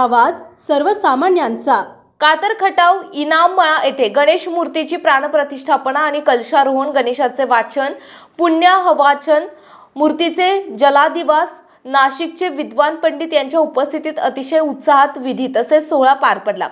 आवाज सर्वसामान्यांचा. कातर खटाव इनाममळा येथे गणेश मूर्तीची प्राणप्रतिष्ठापना आणि कलशारोहण गणेशाचे वाचन पुण्यहवाचन मूर्तीचे जलादिवास नाशिकचे विद्वान पंडित यांच्या उपस्थितीत अतिशय उत्साहात विधी तसेच सोहळा पार पडला.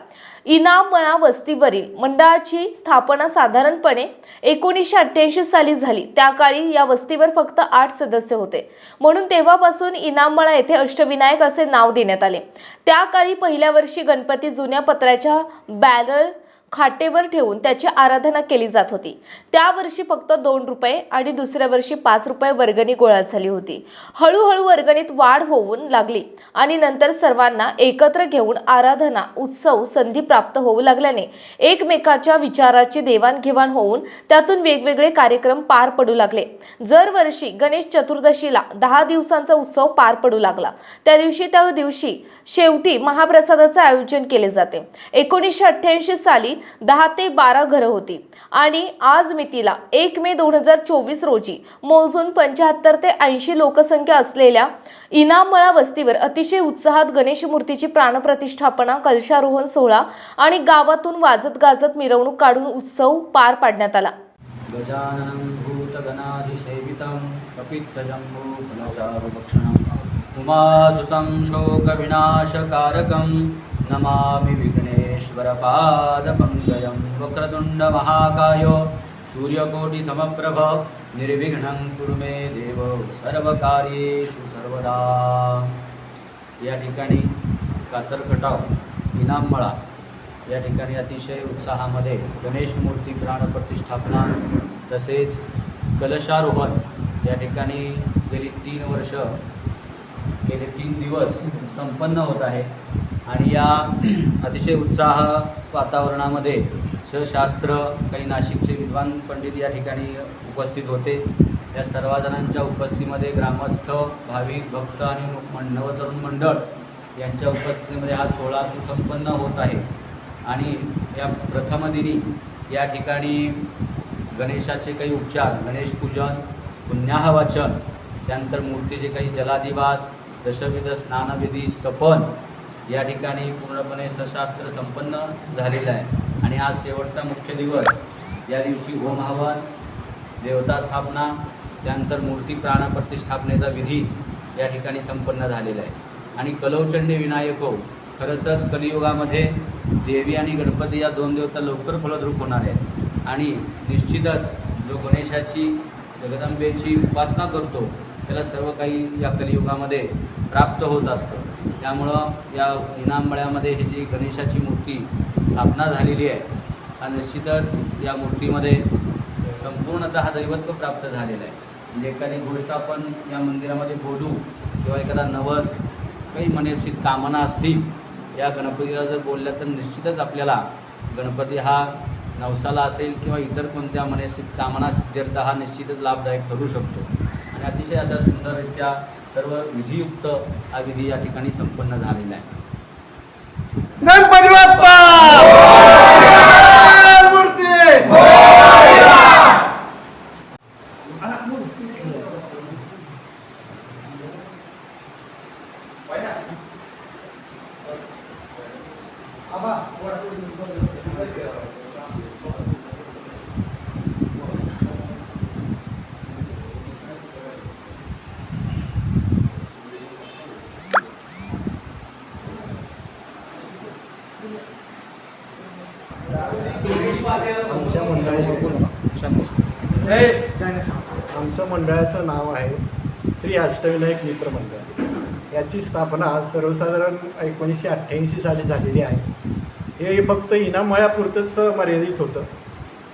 इनाममळा वस्तीवरील मंडळाची स्थापना साधारणपणे एकोणीसशे अठ्ठ्याऐंशी साली झाली. त्या काळी या वस्तीवर फक्त आठ सदस्य होते. म्हणून तेव्हापासून इनाममळा येथे अष्टविनायक असे नाव देण्यात आले. त्या काळी पहिल्या वर्षी गणपती जुन्या पत्र्याच्या बॅरल खाटेवर ठेवून त्याची आराधना केली जात होती. त्या वर्षी फक्त दोन रुपये आणि दुसऱ्या वर्षी पाच रुपये वर्गणी गोळा झाली होती. हळूहळू वर्गणीत वाढ होऊन लागली आणि नंतर सर्वांना एकत्र घेऊन आराधना उत्सव संधी प्राप्त होऊ लागल्याने एकमेकाच्या विचाराची देवाणघेवाण होऊन त्यातून वेगवेगळे कार्यक्रम पार पडू लागले. जर वर्षी गणेश चतुर्दशीला दहा दिवसांचा उत्सव पार पडू लागला. त्या दिवशी त्या दिवशी शेवटी महाप्रसादाचं आयोजन केले जाते. एकोणीसशे अठ्ठ्याऐंशी साली दहा ते बारा घरं होती. आणि आज मितीला एक मे दोन हजार चोवीस रोजी मोजून पंच्याहत्तर ते ऐंशी लोकसंख्या असलेल्या इनामळा वस्तीवर अतिशय उत्साहात गणेश मूर्तीची प्राणप्रतिष्ठापना कलशारोहण सोहळा आणि गावातून वाजत गाजत मिरवणूक काढून उत्सव पार पाडण्यात आला. गजाननं भूतगणाधिसेवितं कपित्थजम्बूफलचारुभक्षणम् उमासुतं शोकविनाशकारकं नमामि विघ्नेश्वरपादपङ्कजं वक्रतुण्डमहाकायो सूर्यकोटिसमप्रभ निर्विघ्नं कुरु मे देव सर्वकार्येषु सर्वदा। या ठिकाणी कातरकटाव इनाममळा या ठिकाणी अतिशय उत्साहामध्ये गणेश मूर्ती प्राणप्रतिष्ठापना तसेच कलशारोहण या ठिकाणी गेली तीन वर्ष गेले तीन दिवस संपन्न होत आहे. आणि या अतिशय उत्साह वातावरणामध्ये सशास्त्र काही नाशिकचे विद्वान पंडित या ठिकाणी उपस्थित होते. या सर्वजणांच्या उपस्थितीमध्ये ग्रामस्थ भाविक भक्त आणि नवतरुण मंडळ यांच्या उपस्थितीमध्ये हा सोहळा सुसंपन्न होत आहे. आणि या प्रथमदिनी या ठिकाणी गणेशाचे काही उपचार गणेश पूजन पुण्याहवाचन त्यानंतर मूर्तीचे काही जलादिवास दशविध स्नानविधी स्तपन या ठिकाणी पूर्णपणे सशास्त्र संपन्न झालेलं आहे. आणि आज शेवटचा मुख्य दिवस. या दिवशी होम हवन देवता स्थापना त्यानंतर मूर्ती प्राण प्रतिष्ठापनेचा विधी या ठिकाणी संपन्न झालेला आहे. आणि कलौचंडी विनायक हो खरंचच कलियुगामध्ये देवी आणि गणपती या दोन देवता लवकर फलद्रूप होणार आहेत. आणि निश्चितच जो गणेशाची जगदंबेची उपासना करतो त्याला सर्व काही या कलियुगामध्ये प्राप्त होत असतं. त्यामुळं या इनाममळ्यामध्ये हे जी गणेशाची मूर्ती स्थापना झालेली आहे हा निश्चितच या मूर्तीमध्ये संपूर्णतः दैवत्व प्राप्त झालेलं आहे. म्हणजे एखादी गोष्ट आपण या मंदिरामध्ये बोलू किंवा एखादा नवस काही मनेक्षित कामना असतील या गणपतीला जर बोलल्या तर निश्चितच आपल्याला गणपती हा नवसाला असेल किंवा इतर कोणत्या मनेक्षित कामना सिद्ध्यर्थ हा निश्चितच लाभदायक ठरू शकतो. आणि अतिशय अशा सुंदररित्या सर्व विधियुक्त हा विधी या ठिकाणी संपन्न झालेला आहे. गणपती बाप्पा! मूर्ती! आमच्या मंडळाचं आमचं मंडळाचं नाव आहे श्री अष्टविनायक मित्र मंडळ. याची स्थापना सर्वसाधारण एकोणीसशे अठ्ठ्याऐंशी साली झालेली आहे. हे फक्त इनामळ्यापुरतंच मर्यादित होतं.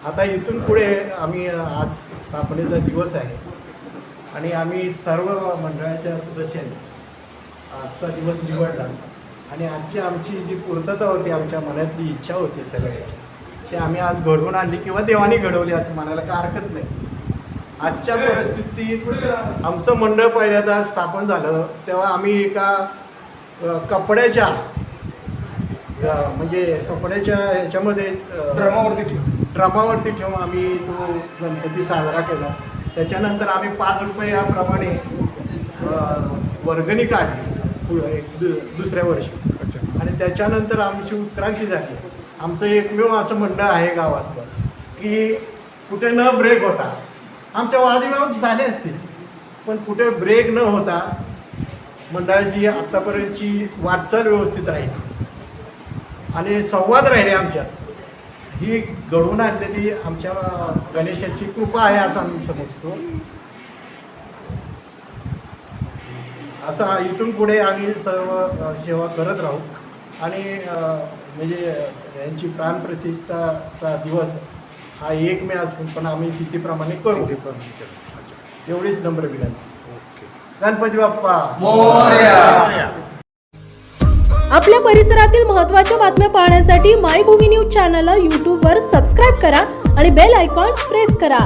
आता इथून पुढे आम्ही आज स्थापनेचा दिवस आहे. आणि आम्ही सर्व मंडळाच्या सदस्यांनी आजचा दिवस निवडला. आणि आजची आमची जी पूर्तता होती आमच्या मनातली इच्छा होती सगळ्याची ते आम्ही आज घडवून आणली किंवा देवाने घडवली असं म्हणायला काय हरकत नाही. आजच्या परिस्थितीत आमचं मंडळ पहिल्यांदा स्थापन झालं तेव्हा आम्ही एका कपड्याच्या म्हणजे कपड्याच्या ह्याच्यामध्ये अ, ड्रमावरती ठेवून. आम्ही तो गणपती साजरा केला. त्याच्यानंतर आम्ही पाच रुपये याप्रमाणे वर्गणी काढली. एक दु दुसऱ्या वर्षी. आणि त्याच्यानंतर आमची उत्क्रांती झाली. आमचं एकमेव असं मंडळ आहे गावातलं की कुठे न ब्रेक होता. आमच्या वादविवाद झाले असतील पण कुठे ब्रेक न होता मंडळाची आत्तापर्यंतची वाटचाल व्यवस्थित राहील. आणि संवाद राहिले आमच्यात. ही घडवून आणलेली आमच्या गणेशाची कृपा आहे असं आम्ही समजतो. असं इथून पुढे आम्ही सर्व सेवा करत राहू. आणि म्हणजे यांची प्राणप्रतिष्ठाचा दिवस हा एक मे असून पण आम्ही तिथीप्रमाणे करू. एवढीच नम्र विनंती. गणपती बाप्पा. आपल्या परिसरातील महत्त्वाच्या बातम्या पाहण्यासाठी मायभूमी न्यूज चॅनलला यूट्यूबवर सबस्क्राईब करा आणि बेल आयकॉन प्रेस करा.